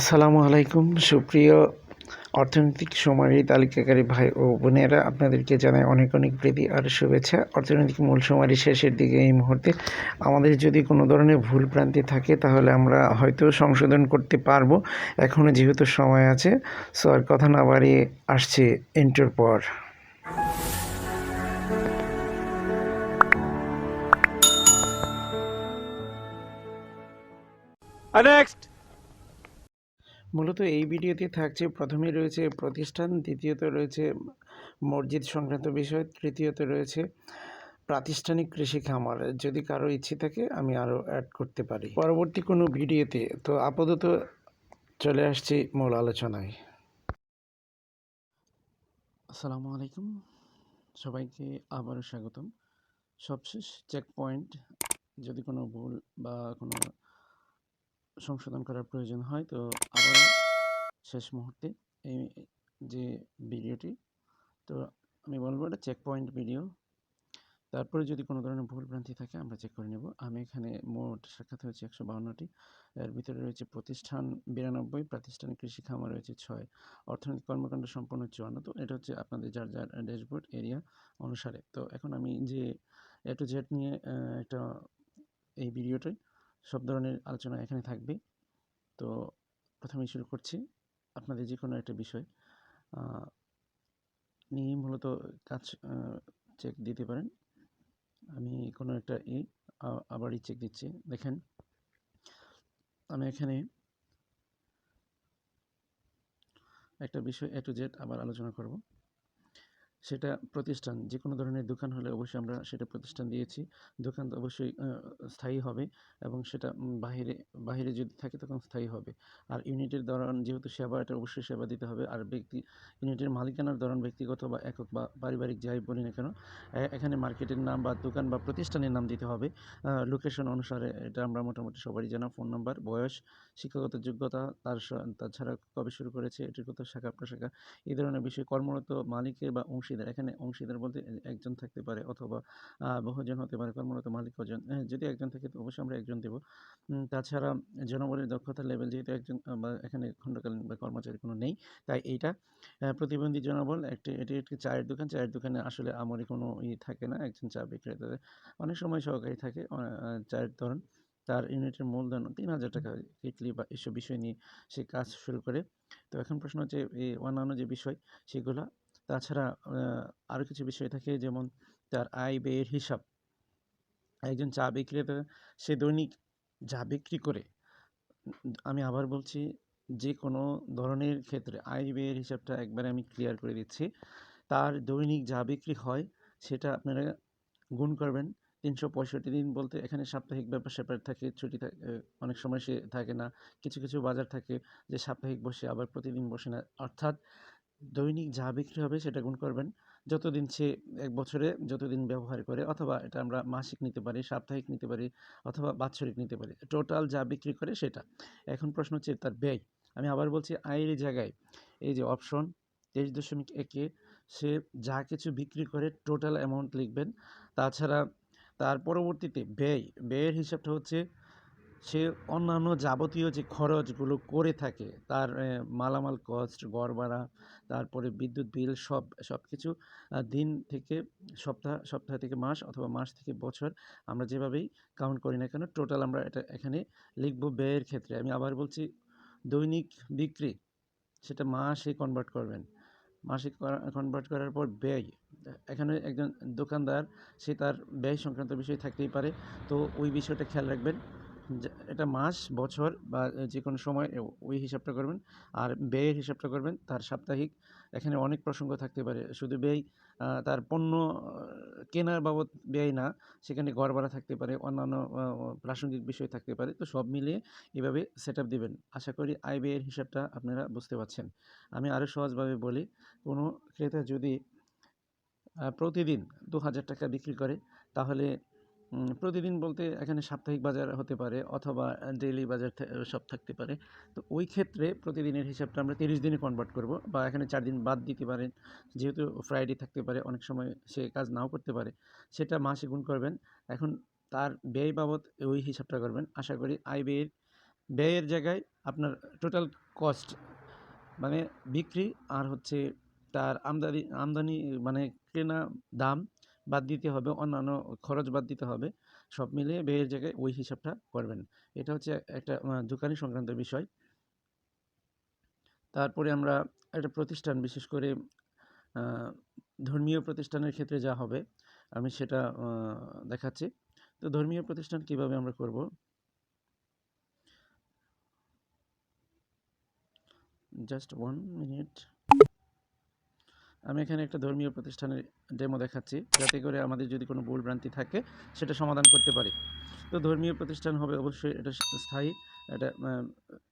আসসালামু আলাইকুম। সুপ্রিয় অর্থনৈতিক সুমারি তালিকাকারী ভাই ও বোনেরা, আপনাদেরকে জানাই অনেক অনেক প্রীতি আর শুভেচ্ছা। অর্থনৈতিক মূল সুমারি শেষের দিকে এই মুহূর্তে আমাদের যদি কোনো ধরনের ভুল ভ্রান্তি থাকে, তাহলে আমরা হয়তো সংশোধন করতে পারব। এখনও যেহেতু সময় আছে, সো আর কথা না বাড়িয়ে আসছে এন্টার পর। নেক্সট মূলত এই ভিডিওতে থাকছে প্রথমে রয়েছে প্রতিষ্ঠান, দ্বিতীয়ত রয়েছে মসজিদ সংক্রান্ত বিষয়, তৃতীয়ত রয়েছে প্রাতিষ্ঠানিক কৃষি খামার। যদি কারও ইচ্ছে থাকে, আমি আরও অ্যাড করতে পারি। পরবর্তী কোনো ভিডিওতে, তো আপাতত চলে আসছি মূল আলোচনায়। আসসালামু আলাইকুম। সবাইকে আবারও স্বাগতম। সবশেষ চেক পয়েন্ট যদি কোনো ভুল বা কোনো সংশোধন করার প্রয়োজন হয়। তো আবার শেষ মুহূর্তে এই যে ভিডিওটি, তো আমি বলব এটা চেক পয়েন্ট ভিডিও তারপরে যদি কোনো ধরনের ভুল ভ্রান্তি থাকে, আমরা চেক করে নেব। আমি এখানে মোট সাক্ষাৎ হয়েছে একশো বাউন্নটি। এর ভিতরে রয়েছে প্রতিষ্ঠান বিরানব্বই, প্রাতিষ্ঠানিক কৃষি খামার রয়েছে ছয়, অর্থনৈতিক কর্মকাণ্ড সম্পন্ন চুয়ান্ন। তো এটা হচ্ছে আপনাদের যার যার ড্যাশবোর্ড এরিয়া অনুসারে। তো এখন আমি যে এ টু জেড নিয়ে একটা এই ভিডিওটাই সব ধরনের আলোচনা এখানে থাকবে। তো প্রথমে শুরু করছি আপনাদের যে কোনো একটা বিষয়। নিয়ে মূলত কাজ চেক দিতে পারেন। আমি কোনো একটা ই আবারই চেক দিচ্ছি। দেখেন, আমি এখানে একটা বিষয় এ টু জেড আবার আলোচনা করব। সেটা প্রতিষ্ঠান যে কোনো ধরনের দোকান হলে অবশ্যই আমরা সেটা প্রতিষ্ঠান দিয়েছি। দোকান তো অবশ্যই স্থায়ী হবে এবং সেটা বাহিরে বাহিরে যদি থাকে তখন স্থায়ী হবে। আর ইউনিটের ধরন, যেহেতু সেবা, এটা অবশ্যই সেবা দিতে হবে। আর ব্যক্তি, ইউনিটের মালিকানার ধরন ব্যক্তিগত বা একক বা পারিবারিক যাই বলি না কেন এখানে মার্কেটের নাম বা দোকান বা প্রতিষ্ঠানের নাম দিতে হবে। লোকেশন অনুসারে এটা আমরা মোটামুটি সবারই জানা। ফোন নাম্বার, বয়স, শিক্ষাগত যোগ্যতা, তার তাছাড়া কবে শুরু করেছে এটির কত শাখা প্রশাখা। এই ধরনের বিষয় কর্মরত মালিকের বা অংশীদার, এখানে অংশীদার বলতে একজন থাকতে পারে অথবা বহুজন হতে পারে, কর্মরত মালিক কজন যদি একজন থাকে তো অবশ্যই আমরা একজন দেব। তাছাড়া জনবলের দক্ষতার লেভেল যেহেতু একজন এখানে খণ্ডকালীন বা কর্মচারী কোনো নেই, তাই এইটা প্রতিবন্ধী জনবল একটি, এটি একটি চায়ের দোকান, চায়ের দোকানে আসলে আমারই কোনো ই থাকে না, একজন চা বিক্রেতা অনেক সময় সহকারী থাকে চায়ের ধরন, তার ইউনিটের মূলধন তিন হাজার টাকা কিটলি বা এসব বিষয় নিয়ে সে কাজ শুরু করে। তো এখন প্রশ্ন হচ্ছে এই অন্যান্য যে বিষয়, সেগুলা তাছাড়া আরও কিছু বিষয় থাকে যেমন তার আয় ব্যয়ের হিসাব। একজন চা বিক্রেতা, সে দৈনিক যা বিক্রি করে, আমি আবার বলছি যে কোনো ধরনের ক্ষেত্রে আয় ব্যয়ের হিসাবটা একবারে আমি ক্লিয়ার করে দিচ্ছি। তার দৈনিক যা বিক্রি হয়, সেটা আপনারা গুণ করবেন। তিনশো পঁয়ষট্টি দিন বলতে এখানে সাপ্তাহিক ব্যাপার স্যাপার থাকে, ছুটি থাকে অনেক সময় সে থাকে না। কিছু কিছু বাজার থাকে যে সাপ্তাহিক বসে, আবার প্রতিদিন বসে না। অর্থাৎ দৈনিক যা বিক্রি হবে সেটা গুণ করবেন। যতদিন সে এক বছরে যতদিন ব্যবহার করে অথবা এটা আমরা মাসিক নিতে পারি, সাপ্তাহিক নিতে পারি অথবা বাৎসরিক নিতে পারি, টোটাল যা বিক্রি করে সেটা। এখন প্রশ্ন হচ্ছে তার ব্যয়। আমি আবার বলছি আয়ের জায়গায়। এই যে অপশন তেইশ দশমিক একে, সে যা কিছু বিক্রি করে টোটাল অ্যামাউন্ট লিখবেন। তাছাড়া তার পরবর্তীতে ব্যয়, ব্যয়ের হিসাবটা হচ্ছে সে অন্যান্য যাবতীয় যে খরচগুলো করে থাকে, তার মালামাল কস্ট গড় ভাড়া তারপরে বিদ্যুৎ বিল সব সব কিছু দিন থেকে সপ্তাহ সপ্তাহ থেকে মাস অথবা মাস থেকে বছর আমরা যেভাবেই কাউন্ট করি না কেন টোটাল আমরা এটা এখানে লিখব ব্যয়ের ক্ষেত্রে। আমি আবার বলছি, দৈনিক বিক্রি, সেটা মাসে কনভার্ট করবেন। মাসে কনভার্ট করার পর ব্যয়, এখানে একজন দোকানদার, সে তার ব্যয় সংক্রান্ত বিষয় থাকতেই পারে। তো ওই বিষয়টা খেয়াল রাখবেন। এটা মাস, বছর বা যে কোনো সময় ওই হিসাবটা করবেন। আর ব্যয়ের হিসাবটা করবেন, তার সাপ্তাহিক। এখানে অনেক প্রসঙ্গ থাকতে পারে। শুধু ব্যয় তার পণ্য কেনার বাবদ ব্যয় না, সেখানে ঘর ভাড়া থাকতে পারে, অন্যান্য প্রাসঙ্গিক বিষয় থাকতে পারে। তো সব মিলিয়ে এভাবে সেট আপ দেবেন। আশা করি আয় ব্যয়ের হিসাবটা আপনারা বুঝতে পারছেন। আমি আরও সহজভাবে বলি, কোনো ক্রেতা যদি প্রতিদিন দু হাজার টাকা বিক্রি করে, তাহলে প্রতিদিন বলতে এখানে সাপ্তাহিক বাজার হতে পারে অথবা ডেইলি বাজার সব থাকতে পারে। তো ওই ক্ষেত্রে প্রতিদিনের হিসাবটা আমরা তিরিশ দিনে কনভার্ট করব বা এখানে চার দিন বাদ দিতে পারেন। যেহেতু ফ্রাইডে থাকতে পারে, অনেক সময় সে কাজ নাও করতে পারে, সেটা মাসে গুণ করবেন। এখন তার ব্যয় বাবদ ওই হিসাবটা করবেন। আশা করি আয় ব্যয়ের ব্যয়ের জায়গায় আপনার টোটাল কস্ট মানে বিক্রি আর হচ্ছে তার আমদানি আমদানি মানে কেনা দাম বাদ দিতে হবে, অন্যান্য খরচ বাদ দিতে হবে, সব মিলিয়ে ব্যয়ের জায়গায় ওই হিসাবটা করবেন। এটা হচ্ছে একটা দোকানি সংক্রান্ত বিষয়। তারপরে আমরা একটা প্রতিষ্ঠান, বিশেষ করে ধর্মীয় প্রতিষ্ঠানের ক্ষেত্রে যা হবে, আমি সেটা দেখাচ্ছি। তো ধর্মীয় প্রতিষ্ঠান কীভাবে আমরা করব? Just one minute. আমি এখানে একটা ধর্মীয় প্রতিষ্ঠানের ডেমো দেখাচ্ছি। যাতে করে আমাদের যদি কোনো ভুল ভ্রান্তি থাকে সেটা সমাধান করতে পারি। তো ধর্মীয় প্রতিষ্ঠান হবে অবশ্যই এটা স্থায়ী। এটা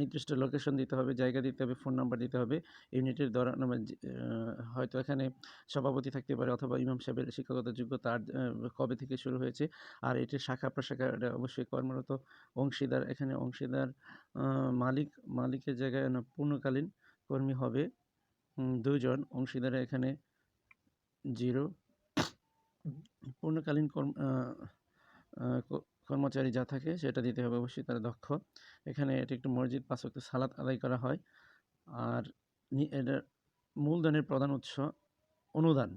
নির্দিষ্ট লোকেশন দিতে হবে জায়গা দিতে হবে ফোন নাম্বার দিতে হবে। ইউনিটের দ্বারা নাম, হয়তো এখানে সভাপতি থাকতে পারে অথবা ইমাম সাহেবের শিক্ষাগত যোগ্যতা আর কবে থেকে শুরু হয়েছে। আর এটির শাখা প্রশাখা এটা অবশ্যই কর্মরত অংশীদার। এখানে অংশীদার মালিক মালিকের জায়গায় পূর্ণকালীন কর্মী হবে। দুজন অংশীদারে এখানে জিরো। পূর্ণকালীন কর্ম কর্মচারী যা থাকে সেটা দিতে হবে অবশ্যই, তারা দক্ষ। এখানে এটি একটি মসজিদ, পাঁচ ওয়াক্ত সালাত আদায় করা হয়। আর এটার মূলধনের প্রধান উৎস অনুদান।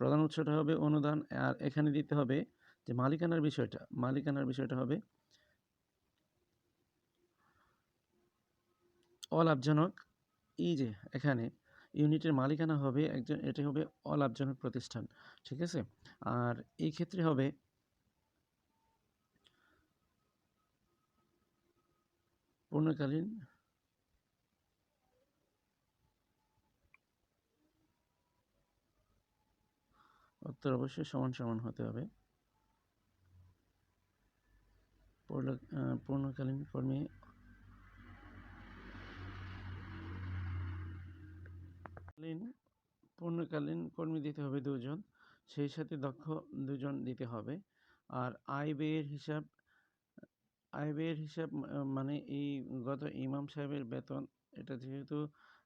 প্রধান উৎসটা হবে অনুদান, আর এখানে দিতে হবে যে মালিকানার বিষয়টা। মালিকানার বিষয়টা হবে অলাভজনক। এই যে, এখানে ইউনিটের মালিকানা হবে একজন, এটি হবে অলাভজনক প্রতিষ্ঠান, ঠিক আছে? আর এই ক্ষেত্রে হবে পূর্ণকালীন উত্তর অবশ্যই সমান সমান হতে হবে। পূর্ণ- পূর্ণকালীন কর্মী কালীন পূর্ণকালীন কর্মী দিতে হবে দুজন। সেই সাথে দক্ষ দুজন দিতে হবে। আর আয় ব্যয়ের হিসাব, আয় ব্যয়ের হিসাব মানে এই গত ইমাম সাহেবের বেতন, এটা যেহেতু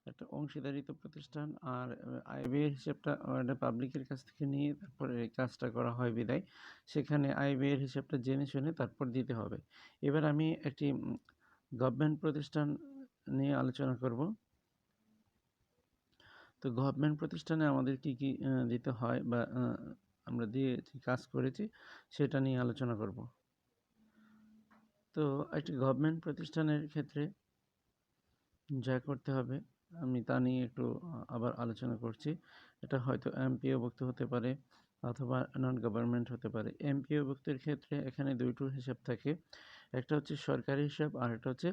একটা অংশীদারিত্ব প্রতিষ্ঠান, আর আয় ব্যয়ের হিসাবটা এটা পাবলিকের কাছ থেকে নিয়ে তারপরে কাজটা করা হয় বিদায়। সেখানে আয় ব্যয়ের হিসাবটা জেনে শুনে তারপর দিতে হবে। এবার আমি একটি গভর্নমেন্ট প্রতিষ্ঠান নিয়ে আলোচনা করব। তো গভর্নমেন্ট প্রতিষ্ঠানে আমাদের কি কি দিতে হয় বা আমরা দিয়ে কাজ করেছি, সেটা নিয়ে আলোচনা করব। তো একটি গভর্নমেন্ট প্রতিষ্ঠানের ক্ষেত্রে যা করতে হবে, আমি তা নিয়ে একটু আবার আলোচনা করছি। এটা হয়তো এমপিও ভুক্ত হতে পারে অথবা নন গভর্নমেন্ট হতে পারে। এমপিও ভুক্তের ক্ষেত্রে এখানে দুইটো হিসাব থাকে। একটা হচ্ছে সরকারি হিসাব আর একটা হচ্ছে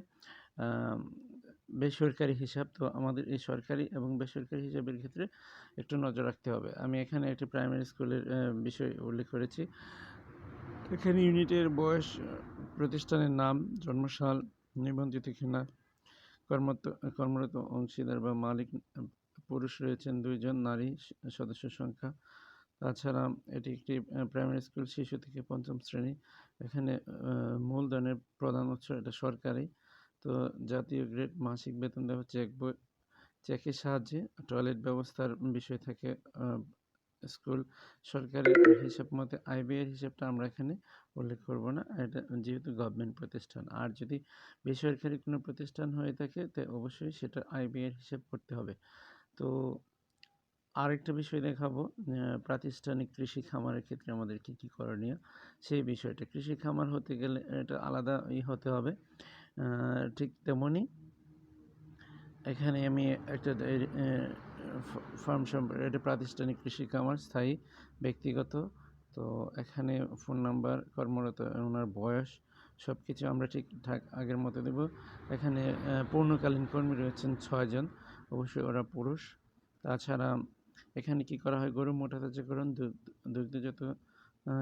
বেসরকারি হিসাব, তো আমাদের এই সরকারি এবং বেসরকারি হিসাবের ক্ষেত্রে একটু নজর রাখতে হবে। আমি এখানে একটি প্রাইমারি স্কুলের বিষয় উল্লেখ করেছি। এখানে ইউনিটের বয়স প্রতিষ্ঠানের নাম, জন্মসাল, নিবন্ধিত কিনা কর্মরত কর্মরত অংশীদার বা মালিক, পুরুষ রয়েছেন দুইজন, নারী সদস্য সংখ্যা। তাছাড়া এটি একটি প্রাইমারি স্কুল শিশু থেকে পঞ্চম শ্রেণি। এখানে মূলধনের প্রধান উৎস এটা সরকারি। তো জাতীয় গ্রেড মাসিক বেতন দেওয়া চেক বই, চেকের সাহায্যে টয়লেট ব্যবস্থার বিষয় থাকে স্কুল সরকারি হিসাব মতে আয় ব্যয়ের হিসাবটা আমরা এখানে উল্লেখ করব না, এটা যেহেতু গভর্নমেন্ট প্রতিষ্ঠান, আর যদি বেসরকারি কোনো প্রতিষ্ঠান হয়ে থাকে, তো অবশ্যই সেটা আয় ব্যয়ের হিসাব করতে হবে। তো আরেকটা বিষয় দেখাবো প্রাতিষ্ঠানিক কৃষি খামারের ক্ষেত্রে আমাদের কি কি করণীয়, সেই বিষয়টা। কৃষি খামার হতে গেলে এটা আলাদা ই হতে হবে। ঠিক তেমনি এখানে আমি একটা ফার্ম সম্পর্কে এটা প্রাতিষ্ঠানিক কৃষি খামার স্থায়ী, ব্যক্তিগত। তো এখানে ফোন নাম্বার কর্মরত, ওনার বয়স সব কিছু আমরা ঠিকঠাক আগের মতো দেব। এখানে পূর্ণকালীন কর্মী রয়েছেন ছয়জন অবশ্যই ওরা পুরুষ। তাছাড়া এখানে কি করা হয়? গরু, মোটা তাজাকরণ দুধ- দুগ্ধজাত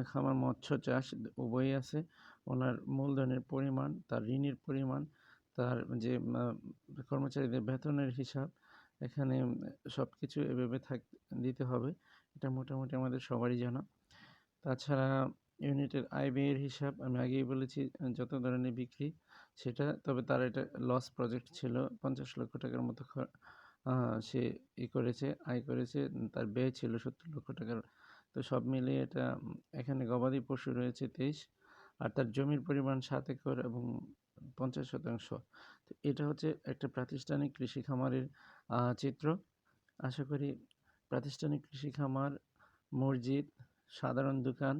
খামার, মৎস্য চাষ, উভয়ই আছে। ওনার মূলধনের পরিমাণ, তার ঋণের পরিমাণ, তার যে কর্মচারীদের বেতনের হিসাব, এখানে সব কিছু এভাবে থাক, দিতে হবে। এটা মোটামুটি আমাদের সবারই জানা। তাছাড়া ইউনিটের আয় ব্যয়ের হিসাব, আমি আগেই বলেছি, যত ধরনের বিক্রি সেটা, তবে তার এটা লস প্রজেক্ট ছিল, পঞ্চাশ লক্ষ টাকার মতো সে ই করেছে, আয় করেছে, তার ব্যয় ছিল সত্তর লক্ষ টাকার। তো সব মিলিয়ে এটা এখানে গবাদি পশু রয়েছে তেইশ আর তার জমির পরিমাণ সাত একর এবং পঞ্চাশ শতাংশ। তো এটা হচ্ছে একটা প্রাতিষ্ঠানিক কৃষি খামারের চিত্র। আশা করি প্রাতিষ্ঠানিক কৃষি খামার মসজিদ, সাধারণ দোকান,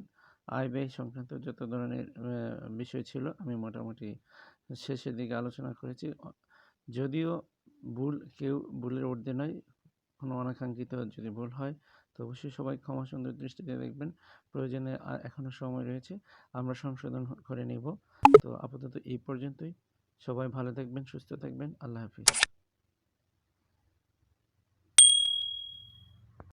আয় ব্যয় সংক্রান্ত যত ধরনের বিষয় ছিল, আমি মোটামুটি শেষের দিকে আলোচনা করেছি। যদিও ভুল, কেউ ভুলের ঊর্ধ্বে নয়, কোনো অনাকাঙ্ক্ষিত যদি ভুল হয় তো অবশ্যই সবাই ক্ষমা সুন্দর দৃষ্টিতে দেখবেন। প্রয়োজনে আর এখনও সময় রয়েছে, আমরা সংশোধন করে নেব। তো আপাতত এই পর্যন্তই। সবাই ভালো থাকবেন, সুস্থ থাকবেন। আল্লাহ হাফিজ।